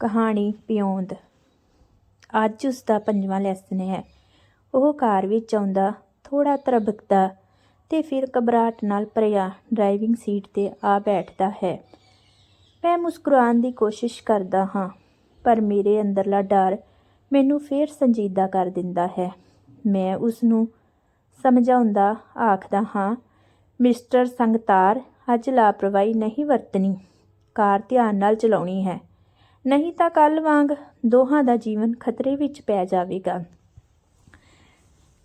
ਕਹਾਣੀ ਪਿਉਂਦ। ਅੱਜ ਉਸ ਦਾ ਪੰਜਵਾਂ ਲੈਸਨ ਹੈ। ਉਹ ਕਾਰ ਵਿੱਚ ਆਉਂਦਾ ਥੋੜਾ ਤਰਬਕਦਾ ਤੇ ਫਿਰ ਘਬਰਾਹਟ ਨਾਲ ਭਰਿਆ ਡਰਾਈਵਿੰਗ ਸੀਟ ਤੇ ਆ ਬੈਠਦਾ ਹੈ। ਮੈਂ ਮੁਸਕਰਾਉਣ ਦੀ ਕੋਸ਼ਿਸ਼ ਕਰਦਾ ਹਾਂ, ਪਰ ਮੇਰੇ ਅੰਦਰਲਾ ਡਰ ਮੈਨੂੰ ਫੇਰ ਸੰਜੀਦਾ ਕਰ ਦਿੰਦਾ ਹੈ। ਮੈਂ ਉਸ ਨੂੰ ਸਮਝਾਉਂਦਾ ਆਖਦਾ ਹਾਂ, ਮਿਸਟਰ ਸੰਗਤਾਰ, ਅੱਜ ਲਾਪਰਵਾਹੀ ਨਹੀਂ ਵਰਤਣੀ। ਕਾਰ ਧਿਆਨ ਨਾਲ ਚਲਾਉਣੀ ਹੈ। ਨਹੀਂ ਤਾਂ ਕੱਲ ਵਾਂਗ ਦੋਹਾਂ ਦਾ ਜੀਵਨ ਖਤਰੇ ਵਿੱਚ ਪੈ ਜਾਵੇਗਾ।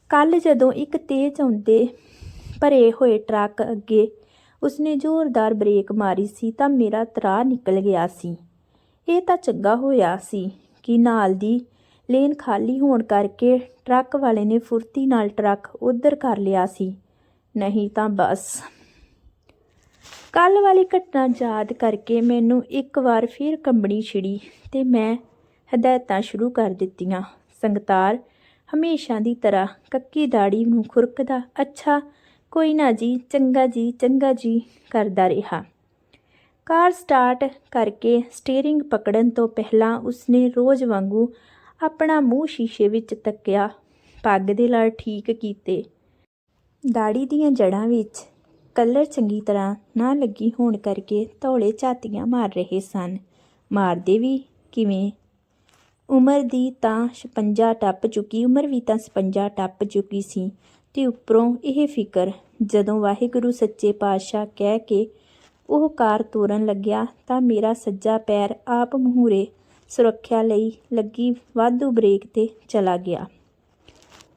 ਕੱਲ ਜਦੋਂ ਇੱਕ ਤੇਜ਼ ਆਉਂਦੇ ਭਰੇ ਹੋਏ ਟਰੱਕ ਅੱਗੇ ਉਸਨੇ ਜ਼ੋਰਦਾਰ ਬ੍ਰੇਕ ਮਾਰੀ ਸੀ ਤਾਂ ਮੇਰਾ ਤਰਾ ਨਿਕਲ ਗਿਆ ਸੀ। ਇਹ ਤਾਂ ਚੰਗਾ ਹੋਇਆ ਸੀ ਕਿ ਨਾਲ ਦੀ ਲੇਨ ਖਾਲੀ ਹੋਣ ਕਰਕੇ ਟਰੱਕ ਵਾਲੇ ਨੇ ਫੁਰਤੀ ਨਾਲ ਟਰੱਕ ਉਧਰ ਕਰ ਲਿਆ ਸੀ। ਨਹੀਂ ਤਾਂ ਬਸ। ਕੱਲ ਵਾਲੀ ਘਟਨਾ ਯਾਦ ਕਰਕੇ ਮੈਨੂੰ ਇੱਕ ਵਾਰ ਫਿਰ ਕੰਬਣੀ ਛਿੜੀ ਤੇ ਮੈਂ ਹਦਾਇਤਾਂ ਸ਼ੁਰੂ ਕਰ ਦਿੱਤੀਆਂ। ਸੰਗਤਾਰ ਹਮੇਸ਼ਾ ਦੀ ਤਰ੍ਹਾਂ ਕੱਕੀ ਦਾੜੀ ਨੂੰ ਖੁਰਕਦਾ, ਅੱਛਾ, ਕੋਈ ਨਾ ਜੀ, ਚੰਗਾ ਜੀ ਚੰਗਾ ਜੀ, ਕਰਦਾ ਰਿਹਾ। ਕਾਰ ਸਟਾਰਟ ਕਰਕੇ ਸਟੀਅਰਿੰਗ ਪਕੜਨ ਤੋਂ ਪਹਿਲਾਂ ਉਸਨੇ ਰੋਜ਼ ਵਾਂਗੂ ਆਪਣਾ ਮੂੰਹ ਸ਼ੀਸ਼ੇ ਵਿੱਚ ਤੱਕਿਆ, ਪੱਗ ਦੇ ਲੜ ਠੀਕ ਕੀਤੇ। ਦਾੜੀ ਦੀਆਂ ਜੜਾਂ ਵਿੱਚ ਕਲਰ ਚੰਗੀ ਤਰ੍ਹਾਂ ਨਾ ਲੱਗੀ ਹੋਣ ਕਰਕੇ ਧੌਲੇ ਝਾਤੀਆਂ ਮਾਰ ਰਹੇ ਸਨ। ਮਾਰਦੇ ਵੀ ਕਿਵੇਂ? ਉਮਰ ਦੀ ਤਾਂ 56 ਟੱਪ ਚੁੱਕੀ, ਉਮਰ ਵੀ ਤਾਂ 56 ਟੱਪ ਚੁੱਕੀ ਸੀ। ਤੇ ਉੱਪਰੋਂ ਇਹ ਫਿਕਰ ਜਦੋਂ ਵਾਹਿਗੁਰੂ ਸੱਚੇ ਪਾਤਸ਼ਾਹ ਕਹਿ ਕੇ ਉਹ ਕਾਰ ਤੋਰਨ ਲੱਗਿਆ ਤਾਂ ਮੇਰਾ ਸੱਜਾ ਪੈਰ ਆਪ ਮਹੂਰੇ ਸੁਰੱਖਿਆ ਲਈ ਲੱਗੀ ਵਾਧੂ ਬ੍ਰੇਕ ਤੇ ਚਲਾ ਗਿਆ।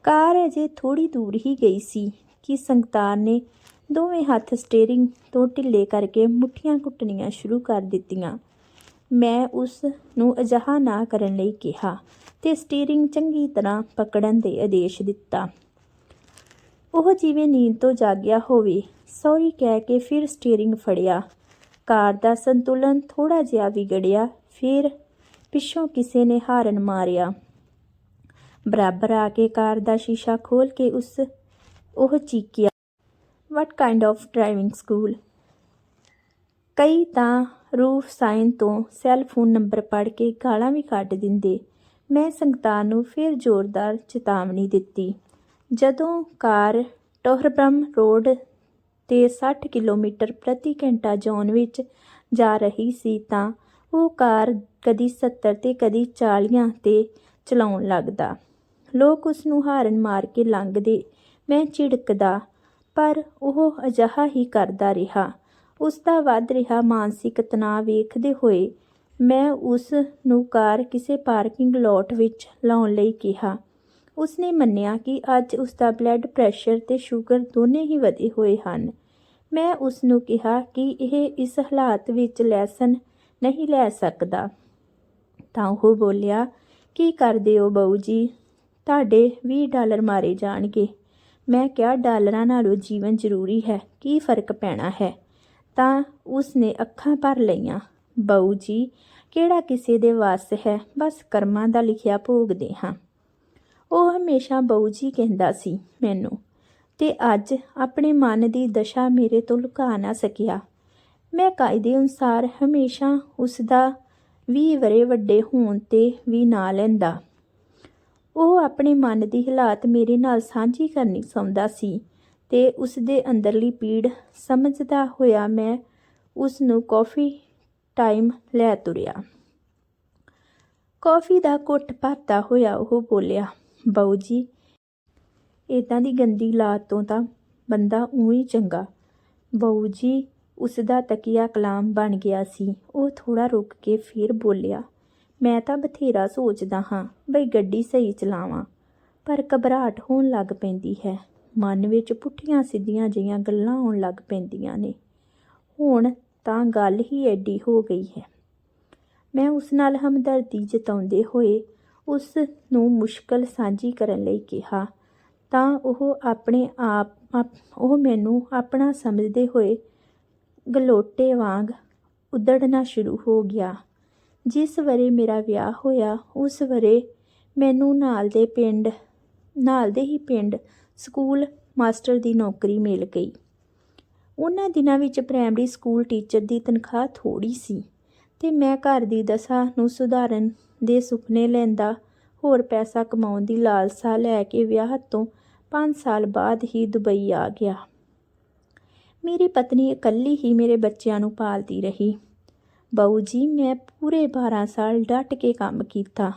ਕਾਰ ਅਜੇ ਥੋੜੀ ਦੂਰ ਹੀ ਗਈ ਸੀ ਕਿ ਸੰਗਤਾਰ ਨੇ ਦੋਵੇਂ ਹੱਥ ਸਟੀਅਰਿੰਗ ਤੋਂ ਢਿੱਲੇ ਕਰਕੇ ਮੁੱਠੀਆਂ ਕੁੱਟਣੀਆਂ ਸ਼ੁਰੂ ਕਰ ਦਿੱਤੀਆਂ। ਮੈਂ ਉਸ ਨੂੰ ਅਜਿਹਾ ਨਾ ਕਰਨ ਲਈ ਕਿਹਾ ਤੇ ਸਟੀਅਰਿੰਗ ਚੰਗੀ ਤਰ੍ਹਾਂ ਪਕੜਨ ਦੇ ਆਦੇਸ਼ ਦਿੱਤਾ। ਉਹ ਜਿਵੇਂ ਨੀਂਦ ਤੋਂ ਜਾਗਿਆ ਹੋਵੇ, ਸੌਰੀ ਕਹਿ ਕੇ ਫਿਰ ਸਟੀਅਰਿੰਗ ਫੜਿਆ। ਕਾਰ ਦਾ ਸੰਤੁਲਨ ਥੋੜਾ ਜਿਹਾ ਵਿਗੜਿਆ, ਫਿਰ ਪਿੱਛੋਂ ਕਿਸੇ ਨੇ ਹਾਰਨ ਮਾਰਿਆ। ਬਰਾਬਰ ਆ ਕੇ ਕਾਰ ਦਾ ਸ਼ੀਸ਼ਾ ਖੋਲ ਕੇ ਉਸ, ਉਹ ਚੀਕਿਆ। What kind of driving school ਕਈ ਤਾਂ ਰੂਫ ਸਾਈਨ ਤੋਂ ਸੈੱਲ ਫੋਨ ਨੰਬਰ ਪੜ੍ਹ ਕੇ ਗਾਲਾਂ ਵੀ ਕੱਢ ਦਿੰਦੇ। ਮੈਂ ਸੰਗਤਾਰ ਨੂੰ ਫਿਰ ਜ਼ੋਰਦਾਰ ਚੇਤਾਵਨੀ ਦਿੱਤੀ। ਜਦੋਂ ਕਾਰ ਟੋਹਰਬ੍ਰਮ ਰੋਡ ਤੇ 60 ਕਿਲੋਮੀਟਰ ਪ੍ਰਤੀ ਘੰਟਾ ਜ਼ੋਨ ਵਿੱਚ ਜਾ ਰਹੀ ਸੀ ਤਾਂ ਉਹ ਕਾਰ ਕਦੀ 70 ਤੇ ਕਦੀ 40 ਤੇ ਚਲਾਉਣ ਲੱਗਦਾ। ਲੋਕ ਉਸ ਨੂੰ ਹਾਰਨ ਮਾਰ ਕੇ ਲੰਘਦੇ। ਮੈਂ ਝਿੜਕਦਾ ਪਰ ਉਹ ਅਜਿਹਾ ਹੀ ਕਰਦਾ ਰਿਹਾ। ਉਸ ਦਾ ਵੱਧ ਰਿਹਾ ਮਾਨਸਿਕ ਤਣਾਅ ਵੇਖਦੇ ਹੋਏ ਮੈਂ ਉਸ ਨੂੰ ਕਾਰ ਕਿਸੇ ਪਾਰਕਿੰਗ ਲੋਟ ਵਿੱਚ ਲਾਉਣ ਲਈ ਕਿਹਾ। ਉਸਨੇ ਮੰਨਿਆ ਕਿ ਅੱਜ ਉਸ ਦਾ ਬਲੱਡ ਪ੍ਰੈਸ਼ਰ ਤੇ ਸ਼ੂਗਰ ਦੋਨੇ ਹੀ ਵਧੇ ਹੋਏ ਹਨ। ਮੈਂ ਉਸ ਨੂੰ ਕਿਹਾ ਕਿ ਇਹ ਇਸ ਹਾਲਾਤ ਵਿੱਚ ਲੈਸਨ ਨਹੀਂ ਲੈ ਸਕਦਾ। ਤਾਂ ਉਹ ਬੋਲਿਆ, ਕੀ ਕਰਦੇ ਹੋ ਬਹੂ ਜੀ? ਤੁਹਾਡੇ ਵੀਹ ਡਾਲਰ ਮਾਰੇ ਜਾਣਗੇ। ਮੈਂ ਕਿਹਾ, ਡਾਲਰਾਂ ਨਾਲੋਂ ਜੀਵਨ ਜ਼ਰੂਰੀ ਹੈ, ਕੀ ਫ਼ਰਕ ਪੈਣਾ ਹੈ? ਤਾਂ ਉਸ ਨੇ ਅੱਖਾਂ ਭਰ ਲਈਆਂ। ਬਹੂ ਜੀ, ਕਿਹੜਾ ਕਿਸੇ ਦੇ ਵਾਸ ਹੈ? ਬਸ ਕਰਮਾਂ ਦਾ ਲਿਖਿਆ ਭੋਗਦੇ ਹਾਂ। ਉਹ ਹਮੇਸ਼ਾ ਬਹੂ ਜੀ ਕਹਿੰਦਾ ਸੀ ਮੈਨੂੰ, ਤੇ ਅੱਜ ਆਪਣੇ ਮਨ ਦੀ ਦਸ਼ਾ ਮੇਰੇ ਤੋਂ ਲੁਕਾ ਨਾ ਸਕਿਆ। ਮੈਂ ਕਾਇਦੇ ਅਨੁਸਾਰ ਹਮੇਸ਼ਾ ਉਸ ਦਾ 20 ਵਰੇ ਵੱਡੇ ਹੋਣ ਤੇ ਵੀ ਨਾ ਲੈਂਦਾ। ਉਹ ਆਪਣੇ ਮਨ ਦੀ ਹਾਲਾਤ ਮੇਰੇ ਨਾਲ ਸਾਂਝੀ ਕਰਨੀ ਚਾਹੁੰਦਾ ਸੀ ਤੇ ਉਸ ਦੇ ਅੰਦਰਲੀ ਪੀੜ ਸਮਝਦਾ ਹੋਇਆ ਮੈਂ ਉਸ ਨੂੰ ਕਾਫੀ ਟਾਈਮ ਲੈ ਤੁਰਿਆ। ਕਾਫੀ ਦਾ ਘੁੱਟ ਭਰਦਾ ਹੋਇਆ ਉਹ ਬੋਲਿਆ, ਬਾਊ ਜੀ ਇਦਾਂ ਦੀ ਗੰਦੀ ਲਾਤ ਤੋਂ ਤਾਂ ਬੰਦਾ ਉਹੀ ਚੰਗਾ। ਬਾਊ ਜੀ ਉਸ ਦਾ ਤਕੀਆ ਕਲਾਮ ਬਣ ਗਿਆ ਸੀ। ਉਹ ਥੋੜਾ ਰੁਕ ਕੇ ਫਿਰ ਬੋਲਿਆ ਮੈਂ ਤਾਂ ਬਥੇਰਾ ਸੋਚਦਾ ਹਾਂ ਬਈ ਗੱਡੀ ਸਹੀ ਚਲਾਵਾਂ, ਪਰ ਘਬਰਾਹਟ ਹੋਣ ਲੱਗ ਪੈਂਦੀ ਹੈ। ਮਨ ਵਿੱਚ ਪੁੱਠੀਆਂ ਸਿੱਧੀਆਂ ਜਿਹੀਆਂ ਗੱਲਾਂ ਆਉਣ ਲੱਗ ਪੈਂਦੀਆਂ ਨੇ। ਹੁਣ ਤਾਂ ਗੱਲ ਹੀ ਐਡੀ ਹੋ ਗਈ ਹੈ। ਮੈਂ ਉਸ ਨਾਲ ਹਮਦਰਦੀ ਜਤਾਉਂਦੇ ਹੋਏ ਉਸ ਨੂੰ ਮੁਸ਼ਕਲ ਸਾਂਝੀ ਕਰਨ ਲਈ ਕਿਹਾ, ਤਾਂ ਉਹ ਆਪਣੇ ਆਪ, ਆਪ- ਉਹ ਮੈਨੂੰ ਆਪਣਾ ਸਮਝਦੇ ਹੋਏ ਗਲੋਟੇ ਵਾਂਗ ਉਦੜਨਾ ਸ਼ੁਰੂ ਹੋ ਗਿਆ। ਜਿਸ ਵਰੇ ਮੇਰਾ ਵਿਆਹ ਹੋਇਆ, ਉਸ ਵਰੇ ਮੈਨੂੰ ਨਾਲ ਦੇ ਪਿੰਡ, ਨਾਲ ਦੇ ਹੀ ਪਿੰਡ ਸਕੂਲ ਮਾਸਟਰ ਦੀ ਨੌਕਰੀ ਮਿਲ ਗਈ। ਉਹਨਾਂ ਦਿਨਾਂ ਵਿੱਚ ਪ੍ਰਾਇਮਰੀ ਸਕੂਲ ਟੀਚਰ ਦੀ ਤਨਖਾਹ ਥੋੜੀ ਸੀ ਤੇ ਮੈਂ ਘਰ ਦੀ ਦਸ਼ਾ ਨੂੰ ਸੁਧਾਰਨ ਦੇ ਸੁਪਨੇ ਲੈਂਦਾ, ਹੋਰ ਪੈਸਾ ਕਮਾਉਣ ਦੀ ਲਾਲਸਾ ਲੈ ਕੇ ਵਿਆਹ ਤੋਂ 5 ਸਾਲ ਬਾਅਦ ਹੀ ਦੁਬਈ ਆ ਗਿਆ। ਮੇਰੀ ਪਤਨੀ ਇਕੱਲੀ ਹੀ ਮੇਰੇ ਬੱਚਿਆਂ ਨੂੰ ਪਾਲਦੀ ਰਹੀ। ਬਾਊ ਜੀ, ਮੈਂ ਪੂਰੇ 12 ਸਾਲ ਡਟ ਕੇ ਕੰਮ ਕੀਤਾ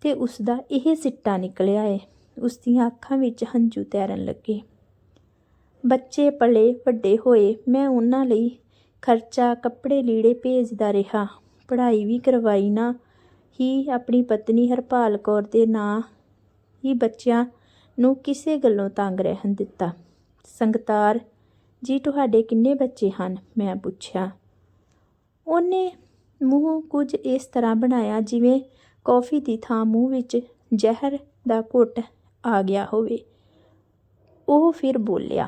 ਤੇ ਉਸ ਦਾ ਇਹ ਸਿੱਟਾ ਨਿਕਲਿਆ ਏ। ਉਸ ਦੀਆਂ ਅੱਖਾਂ ਵਿੱਚ ਹੰਝੂ ਤੈਰਨ ਲੱਗੇ। ਬੱਚੇ ਪਲੇ ਵੱਡੇ ਹੋਏ, ਮੈਂ ਉਹਨਾਂ ਲਈ ਖਰਚਾ, ਕੱਪੜੇ, ਲੀੜੇ ਭੇਜਦਾ ਰਿਹਾ। ਪੜ੍ਹਾਈ ਵੀ ਕਰਵਾਈ ਨਾ, ਹੀ ਆਪਣੀ ਪਤਨੀ ਹਰਪਾਲ ਕੌਰ ਦੇ ਨਾਂ ਹੀ ਬੱਚਿਆਂ ਨੂੰ ਕਿਸੇ ਗੱਲੋਂ ਤੰਗ ਰਹਿਣ ਦਿੱਤਾ। ਸੰਗਤਾਰ, ਜੀ, ਤੁਹਾਡੇ ਕਿੰਨੇ ਬੱਚੇ ਹਨ? ਮੈਂ ਪੁੱਛਿਆ। ਉਹਨੇ ਮੂੰਹ ਕੁਝ ਇਸ ਤਰ੍ਹਾਂ ਬਣਾਇਆ ਜਿਵੇਂ ਕੌਫੀ ਦੀ ਥਾਂ ਮੂੰਹ ਵਿੱਚ ਜ਼ਹਿਰ ਦਾ ਘੁੱਟ ਆ ਗਿਆ ਹੋਵੇ। ਉਹ ਫਿਰ ਬੋਲਿਆ,